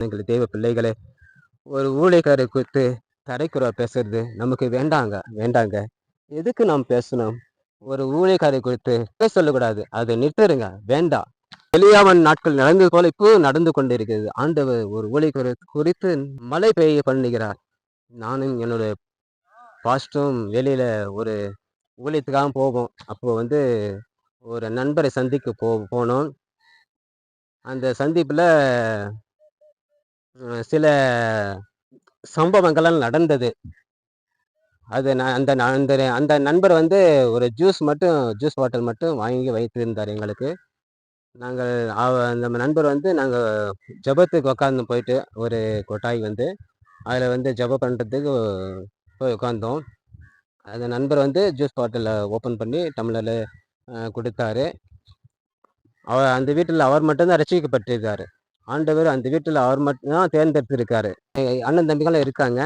எங்கள் தெய்வ பிள்ளைகளே ஒரு ஊழியக்காரை குறித்து தரைக்குறை பேசுறது நமக்கு வேண்டாங்க வேண்டாங்க. எதுக்கு நாம் பேசணும்? ஒரு ஊழியக்காரை குறித்து பேச சொல்லக்கூடாது. அதை நிறுத்துருங்க வேண்டாம். எளியாவன் நாட்கள் நடந்தது போல இப்போ நடந்து கொண்டிருக்கிறது. ஆண்டவர் ஒரு ஊழியக்காரை குறித்து மழை பெய்ய பண்ணுகிறார். நானும் என்னோட பாஸ்டும் வெளியில ஒரு ஊழியத்துக்காக போவோம். அப்போ வந்து ஒரு நண்பரை சந்திக்க போ போனோம். அந்த சந்திப்பில் சில சம்பவங்கள்லாம் நடந்தது. அது நான் அந்த அந்த அந்த நண்பர் வந்து ஒரு ஜூஸ் மட்டும் ஜூஸ் பாட்டில் மட்டும் வாங்கி வைத்திருந்தார் எங்களுக்கு. நாங்கள் அவ அந்த நண்பர் வந்து நாங்கள் ஜெபத்துக்கு உட்காந்து போயிட்டு ஒரு கொட்டாய் வந்து அதில் வந்து ஜெபம் பண்ணுறதுக்கு போய் உட்காந்தோம் அந்த நண்பர் வந்து ஜூஸ் பாட்டிலை ஓப்பன் பண்ணி டம்ளரில் கொடுத்தாரு. அவர் அந்த வீட்டில் அவர் மட்டும்தான் ரசிக்கப்பட்டிருக்காரு. ஆண்டவர் அந்த வீட்டில் அவர் மட்டும்தான் தேர்ந்தெடுத்திருக்காரு. அண்ணன் தம்பிகளும் இருக்காங்க.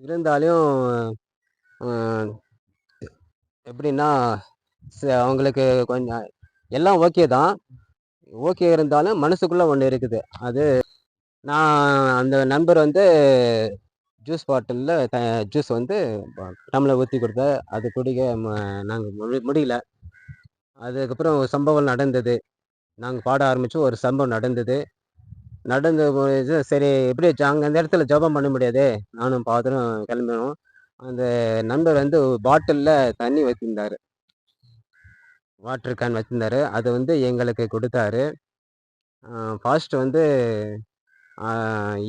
இருந்தாலும் எப்படின்னா ச- அவங்களுக்கு கொஞ்சம் எல்லாம் ஓகே தான். ஓகே இருந்தாலும் மனசுக்குள்ளே ஒன்று இருக்குது. அது நான் அந்த நண்பர் வந்து ஜூஸ் பாட்டிலில் த ஜூஸ் வந்து டம்ளர் ஊற்றி கொடுத்த அது குடிக்க நாங்கள் முடி முடியல. அதுக்கப்புறம் ஒரு சம்பவம் நடந்தது. நாங்கள் பாட ஆரம்பித்தோம் ஒரு சம்பவம் நடந்தது. நடந்து இது சரி எப்படி அங்கே அந்த இடத்துல ஜெபம் பண்ண முடியாதே? நானும் பாத்திரம் கிளம்பினோம். அந்த நண்பர் வந்து பாட்டிலில் தண்ணி வச்சுருந்தார். வாட்டர் கேன் வச்சிருந்தாரு. அதை வந்து எங்களுக்கு கொடுத்தாரு. ஃபாஸ்ட்டு வந்து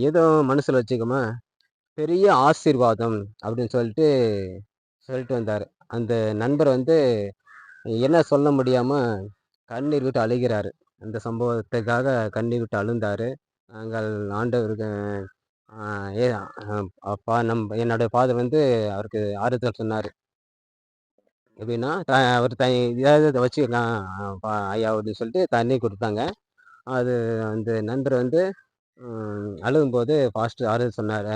ஏதோ மனசில் வச்சுக்கோமா பெரிய ஆசீர்வாதம் அப்படின்னு சொல்லிட்டு சொல்லிட்டு வந்தார். அந்த நண்பர் வந்து என்ன சொல்ல முடியாமல் கண்ணீர் விட்டு அழுகிறாரு. அந்த சம்பவத்துக்காக கண்ணீர் விட்டு அழுந்தார். நாங்கள் ஆண்டவருக்கு ஏ அப்பா நம் என்னோட ஃபாதர் வந்து அவருக்கு ஆறுதல் சொன்னார். எப்படின்னா த- அவர் த இதாவது வச்சுக்கலாம் ஐயா அப்படின்னு சொல்லிட்டு தண்ணி கொடுத்தாங்க. அது அந்த நண்பர் வந்து அழுகும்போது ஃபாஸ்ட்டு ஆறுதல் சொன்னார்.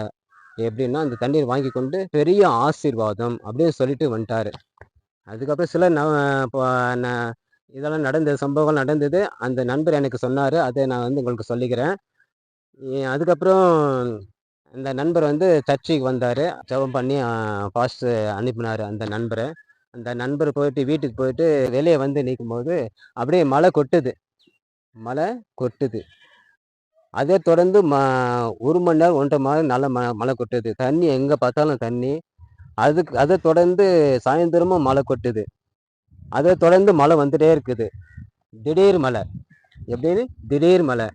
எப்படின்னா அந்த தண்ணீர் வாங்கி கொண்டு பெரிய ஆசீர்வாதம் அப்படின்னு சொல்லிட்டு வந்துட்டாரு. அதுக்கப்புறம் சில ந இதெல்லாம் நடந்தது சம்பவங்கள் நடந்தது. அந்த நண்பர் எனக்கு சொன்னார். அதை நான் வந்து உங்களுக்கு சொல்லிக்கிறேன். அதுக்கப்புறம் இந்த நண்பர் வந்து சர்ச்சுக்கு வந்தார். ஜெபம் பண்ணி பாஸ்ட் அனுப்பினார் அந்த நண்பரை. அந்த நண்பர் போயிட்டு வீட்டுக்கு போயிட்டு வெளியே வந்து நிற்கும்போது அப்படியே மழை கொட்டுது. மழை கொட்டுது. அதே தொடர்ந்து ம ஒரு மணி நேரம் ஒன்றரை மணி நேரம் நல்ல ம மழை கொட்டுது. தண்ணி எங்கே பார்த்தாலும் தண்ணி. அதுக்கு அதை தொடர்ந்து சாயந்தரமும் மழை கொட்டுது. அதை தொடர்ந்து மழை வந்துட்டே இருக்குது. திடீர் மழை. எப்படின்னு? திடீர் மழை.